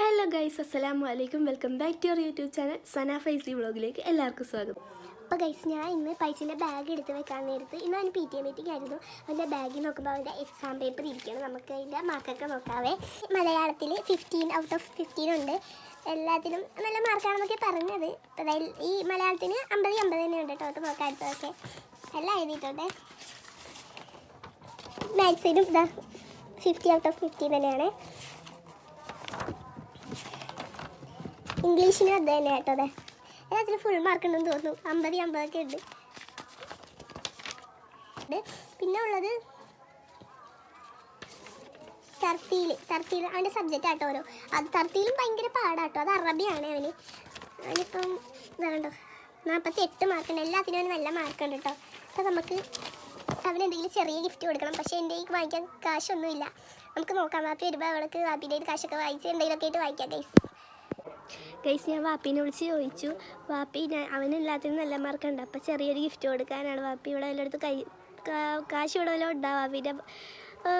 Hello guys അസ്സലാമു അലൈക്കും welcome back to your YouTube channel Sana Faizy വ്ളോഗിലേക്ക് എല്ലാവർക്കും സ്വാഗതം. അപ്പോൾ ഗൈസ് ഞാൻ ഇന്ന് പൈസന്റെ ബാഗ് എടുത്ത് വെക്കാൻ നേരത്ത് ഇന്ന് അവന് പി ടി എ മീറ്റിംഗ് ആയിരുന്നു. അവന്റെ ബാഗിൽ നോക്കുമ്പോൾ അവന്റെ എക്സാം പേപ്പർ ഇരിക്കണം നമുക്ക് അതിന്റെ മാർക്കൊക്കെ നോക്കാവേ. മലയാളത്തിൽ ഫിഫ്റ്റീൻ ഔട്ട് ഓഫ് ഫിഫ്റ്റീൻ ഉണ്ട്. എല്ലാത്തിനും നല്ല മാർക്കാണെന്നൊക്കെ പറഞ്ഞത്. അതായത് ഈ മലയാളത്തിന് അമ്പത് അമ്പത് തന്നെ ഉണ്ട് കേട്ടോ. നോക്കാം അടുത്തതൊക്കെ. എല്ലാം എഴുതിയിട്ടുണ്ട്. മാത്സിനും ഇതാ ഫിഫ്റ്റി ഔട്ട് ഓഫ് ഫിഫ്റ്റീൻ തന്നെയാണ്. ഇംഗ്ലീഷിനും അത് തന്നെ കേട്ടോ അതെ. അതിന് ഫുൾ മാർക്ക് ഉണ്ടെന്ന് തോന്നുന്നു. അമ്പത് അമ്പതൊക്കെ ഉണ്ട്. പിന്നെ ഉള്ളത് തർത്തിയിൽ തർത്തിയിൽ അവന്റെ സബ്ജക്റ്റ് ആട്ടോ ഓരോ. അത് തർത്തിയിലും ഭയങ്കര പാടാട്ടോ. അത് അറബിയാണ് അവന്. അവനിപ്പം ഇതാണ്ടോ നാൽപ്പത്തി എട്ട് മാർക്കുണ്ട് എല്ലാത്തിനും അവന് നല്ല മാർക്കുണ്ട് കേട്ടോ. അപ്പം നമുക്ക് അവന് എന്തെങ്കിലും ചെറിയ ഗിഫ്റ്റ് കൊടുക്കണം. പക്ഷേ എന്റെ ഈ വാങ്ങിക്കാൻ കാശൊന്നുമില്ല. നമുക്ക് നോക്കാം. ബാപ്പി വരുമ്പോൾ അവൾക്ക് ബാപ്പിന്റെ കാശൊക്കെ വാങ്ങിച്ച് എന്തെങ്കിലുമൊക്കെ ആയിട്ട് വാങ്ങിക്കാം ഗൈസ് ഗൈസ് ഞാൻ വാപ്പീനെ വിളിച്ച് ചോദിച്ചു. വാപ്പി ഞാൻ അവനെല്ലാത്തിനും നല്ല മാർക്കുണ്ട്. അപ്പോൾ ചെറിയൊരു ഗിഫ്റ്റ് കൊടുക്കാനാണ് വാപ്പി ഇവിടെ വല്ലയിടത്ത് കൈ കാശ് ഇവിടെ വല്ലതും ഉണ്ടാവും വാപ്പീന്റെ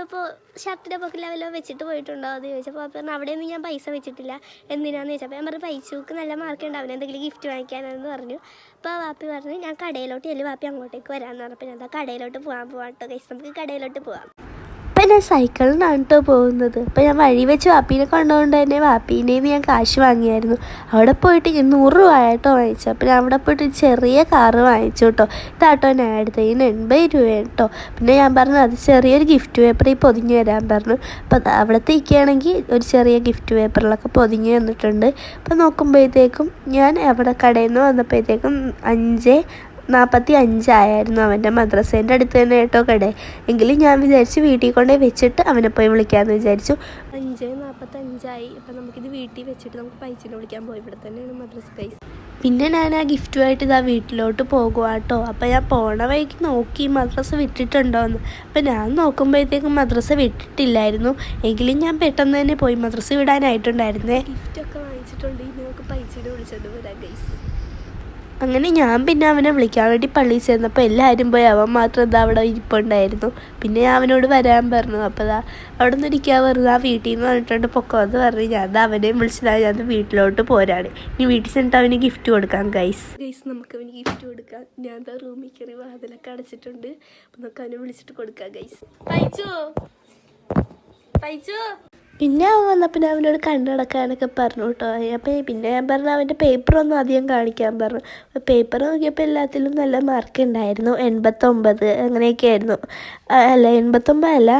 ഇപ്പോൾ ഷർട്ടിന്റെ പൊക്കിൽ അവലോ വെച്ചിട്ട് പോയിട്ടുണ്ടോ എന്ന് ചോദിച്ചപ്പോൾ വാപ്പി പറഞ്ഞു അവിടെയൊന്നും ഞാൻ പൈസ വെച്ചിട്ടില്ല. എന്തിനാന്ന് ചോദിച്ചപ്പോൾ ഞാൻ പറഞ്ഞു പൈസക്ക് നല്ല മാർക്ക് ഉണ്ട് എന്തെങ്കിലും ഗിഫ്റ്റ് വാങ്ങിക്കാനെന്ന് പറഞ്ഞു. അപ്പോൾ വാപ്പി പറഞ്ഞു ഞാൻ കടയിലോട്ട് ചെല്ലു. വാപ്പി അങ്ങോട്ടേക്ക് വരാമെന്ന് പറഞ്ഞപ്പോൾ ഞാൻ കടയിലോട്ട് പോകാൻ പോകാം കേട്ടോ കൈസ് നമുക്ക് കടയിലോട്ട് പോകാം അപ്പം ഞാൻ സൈക്കിളിനാണ് കേട്ടോ പോകുന്നത്. അപ്പം ഞാൻ വഴി വെച്ച് വാപ്പീനെ കൊണ്ടുകൊണ്ട് തന്നെ വാപ്പീന്റെ ഞാൻ കാശ് വാങ്ങിയായിരുന്നു. അവിടെ പോയിട്ട് നൂറ് രൂപ ആയിട്ടോ വാങ്ങിച്ചു. അപ്പം ഞാൻ അവിടെ പോയിട്ട് ചെറിയ കാറ് വാങ്ങിച്ചു കേട്ടോ ഇതാട്ടോ ഞാൻ എടുത്തത്. ഇതിന് എൺപത് രൂപ കേട്ടോ പിന്നെ ഞാൻ പറഞ്ഞു അത് ചെറിയൊരു ഗിഫ്റ്റ് പേപ്പറിൽ പൊതിഞ്ഞു തരാൻ പറഞ്ഞു. അപ്പം അവിടുത്തെ ഇരിക്കുകയാണെങ്കിൽ ഒരു ചെറിയ ഗിഫ്റ്റ് പേപ്പറിലൊക്കെ പൊതിഞ്ഞു തന്നിട്ടുണ്ട്. അപ്പം നോക്കുമ്പോഴത്തേക്കും ഞാൻ അവിടെ കടയിൽ നിന്ന് വന്നപ്പോഴത്തേക്കും അഞ്ച് നാൽപ്പത്തി അഞ്ചായിരുന്നു അവന്റെ മദ്രസേന്റെ അടുത്ത് തന്നെ കേട്ടോ കട. എങ്കിലും ഞാൻ വിചാരിച്ചു വീട്ടിൽ കൊണ്ടേ വെച്ചിട്ട് അവനെ പോയി വിളിക്കാമെന്ന് വിചാരിച്ചു. അഞ്ച് നാൽപ്പത്തി അഞ്ചായി അപ്പം നമുക്കിത് വീട്ടിൽ വെച്ചിട്ട് നമുക്ക് പൈസനെ വിളിക്കാൻ പോയി. ഇവിടെ തന്നെയാണ് മദ്രസ പൈസ പിന്നെ ഞാൻ ആ ഗിഫ്റ്റുമായിട്ട് ഇതാ വീട്ടിലോട്ട് പോകുക കേട്ടോ അപ്പം ഞാൻ പോണ വഴിക്ക് നോക്കി മദ്രസ വിട്ടിട്ടുണ്ടോയെന്ന് അപ്പം ഞാൻ നോക്കുമ്പോഴത്തേക്കും മദ്രസ വിട്ടിട്ടില്ലായിരുന്നു. എങ്കിലും ഞാൻ പെട്ടെന്ന് തന്നെ പോയി മദ്രസ വിടാനായിട്ടുണ്ടായിരുന്നേ. ഗിഫ്റ്റൊക്കെ വാങ്ങിച്ചിട്ടുണ്ട്. ഇനി നമുക്ക് പൈസയുടെ വിളിച്ചോണ്ട് വരാം ഗൈസ് അങ്ങനെ ഞാൻ പിന്നെ അവനെ വിളിക്കാൻ വേണ്ടി പള്ളിയിൽ ചേർന്നപ്പോൾ എല്ലാവരും പോയി അവൻ മാത്രം എന്താ അവിടെ ഇരിപ്പുണ്ടായിരുന്നു. പിന്നെ ഞാൻ അവനോട് വരാൻ പറഞ്ഞു. അപ്പോൾ അതാ അവിടെ നിന്ന് ഇരിക്കാൻ പറഞ്ഞു. ആ വീട്ടിൽ നിന്ന് പറഞ്ഞിട്ടുണ്ട് പൊക്കോ എന്ന് പറഞ്ഞു. ഞാൻ അത് അവനെയും വിളിച്ചതാ ഞാൻ വീട്ടിലോട്ട് പോരാണ്. ഇനി വീട്ടിൽ ചെന്നിട്ട് അവന് ഗിഫ്റ്റ് കൊടുക്കാം ഗൈസ് ഗൈസ് നമുക്ക് അവന് ഗിഫ്റ്റ് കൊടുക്കാം. ഞാൻ എന്താ റൂമിൽ കയറി വാതിലൊക്കെ അടച്ചിട്ടുണ്ട്. നമുക്ക് അവനെ വിളിച്ചിട്ട് കൊടുക്കാം ഗൈസ് പൈച്ചു പൈച്ചു പിന്നെ അവൻ വന്നപ്പോൾ ഞാൻ അവനോട് കണ്ണടക്കാനൊക്കെ പറഞ്ഞു കേട്ടോ അപ്പോൾ പിന്നെ ഞാൻ പറഞ്ഞു അവന്റെ പേപ്പറൊന്നും അധികം കാണിക്കാൻ പറഞ്ഞു. പേപ്പർ നോക്കിയപ്പോൾ എല്ലാത്തിലും നല്ല മാർക്ക് ഉണ്ടായിരുന്നു എൺപത്തൊമ്പത് അങ്ങനെയൊക്കെ ആയിരുന്നു. അല്ല എൺപത്തൊമ്പത് അല്ല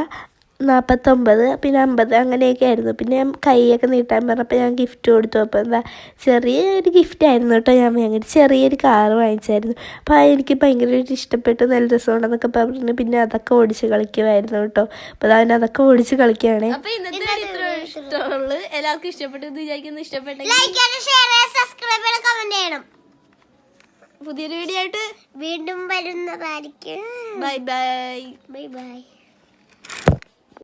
നാൽപ്പത്തൊമ്പത് പിന്നെ അമ്പത് അങ്ങനെയൊക്കെ ആയിരുന്നു. പിന്നെ ഞാൻ കൈയൊക്കെ നീട്ടാൻ പറഞ്ഞപ്പോൾ ഞാൻ ഗിഫ്റ്റ് കൊടുത്തു. അപ്പോൾ എന്താ ചെറിയൊരു ഗിഫ്റ്റ് ആയിരുന്നു കേട്ടോ ഞാൻ വാങ്ങിയിട്ട് ചെറിയൊരു കാറ് വാങ്ങിച്ചായിരുന്നു. അപ്പോൾ അത് എനിക്ക് ഭയങ്കരമായിട്ട് ഇഷ്ടപ്പെട്ടു. നല്ല രസമുണ്ടെന്നൊക്കെ പറഞ്ഞു പിന്നെ അതൊക്കെ ഓടിച്ച് കളിക്കുമായിരുന്നു കേട്ടോ. അപ്പോൾ അവൻ അതൊക്കെ ഓടിച്ച് കളിക്കുകയാണ്. എല്ലാവർക്കും ഇഷ്ടപ്പെട്ടു എന്ന് വിചാരിക്കുന്നു. ഇഷ്ടപ്പെട്ടെങ്കിൽ ലൈക്ക് ചെയ്യണം ഷെയർ ചെയ്യണം സബ്സ്ക്രൈബ് ചെയ്യണം കമന്റ് ചെയ്യണം. പുതിയൊരു വീഡിയോ ആയിട്ട് വീണ്ടും വരുന്നതായിരിക്കും. Bye bye bye bye